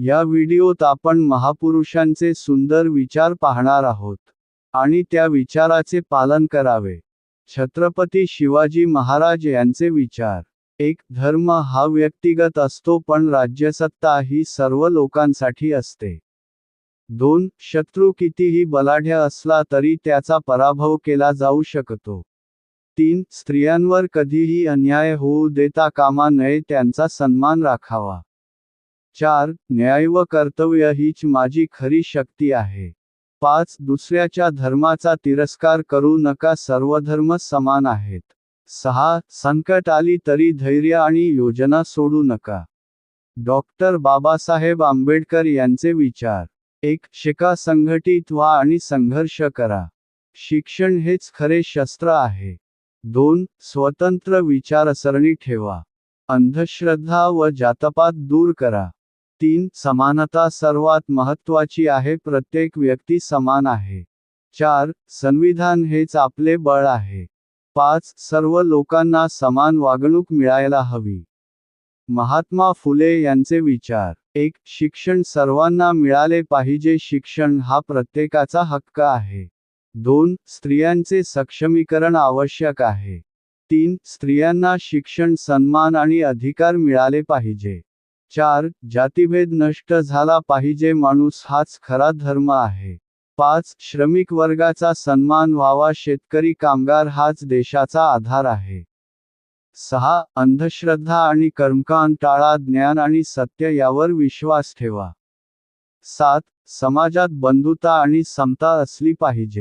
या व्हिडिओत आपण महापुरुषांचे सुंदर विचार पाहणार आहोत आणि त्या विचाराचे पालन करावे. छत्रपती शिवाजी महाराज यांचे विचार. एक धर्म हा व्यक्तिगत असतो पण राज्यसत्ता ही सर्व लोकांसाठी असते. दोन शत्रू कितीही बलाढ्य असला तरी त्याचा पराभव केला जाऊ शकतो. तीन स्त्रियांवर कधीही अन्याय होऊ देता कामा नये त्यांचा सन्मान राखावा. चार न्याय व कर्तव्य हीच माझी खरी शक्ती आहे. पाच दुसऱ्याच्या धर्माचा तिरस्कार करू नका सर्व धर्म समान आहेत. सहा संकट आली तरी धैर्य आणि योजना सोडू नका. डॉक्टर बाबासाहेब आंबेडकर यांचे विचार. एक शिका संघटित व्हा आणि संघर्ष करा. शिक्षण हेच खरे शस्त्र आहे. दोन स्वतंत्र विचारसरणी ठेवा. अंधश्रद्धा व जातपात दूर करा. तीन समानता सर्वात महत्वाची आहे प्रत्येक व्यक्ती समान आहे. चार संविधान हेच आपले बळ आहे. पाच सर्व लोकांना समान वागणूक मिळायला हवी. महात्मा फुले यांचे विचार. एक शिक्षण सर्वांना मिळाले पाहिजे शिक्षण हा प्रत्येकाचा हक्क आहे. दोन स्त्रियांचे सक्षमीकरण आवश्यक आहे. तीन स्त्रियांना शिक्षण सन्मान आणि अधिकार मिळाले पाहिजे. चार जातीभेद नष्ट झाला पाहिजे माणूस हाच खरा धर्म आहे. पाच श्रमिक वर्गाचा सन्मान व्हावा शेतकरी कामगार हाच देशाचा आधार आहे. सहा अंधश्रद्धा आणि कर्मकांड टाळा ज्ञान आणि सत्य यावर विश्वास ठेवा. सात समाजात बंधुता आणि समता असली पाहिजे.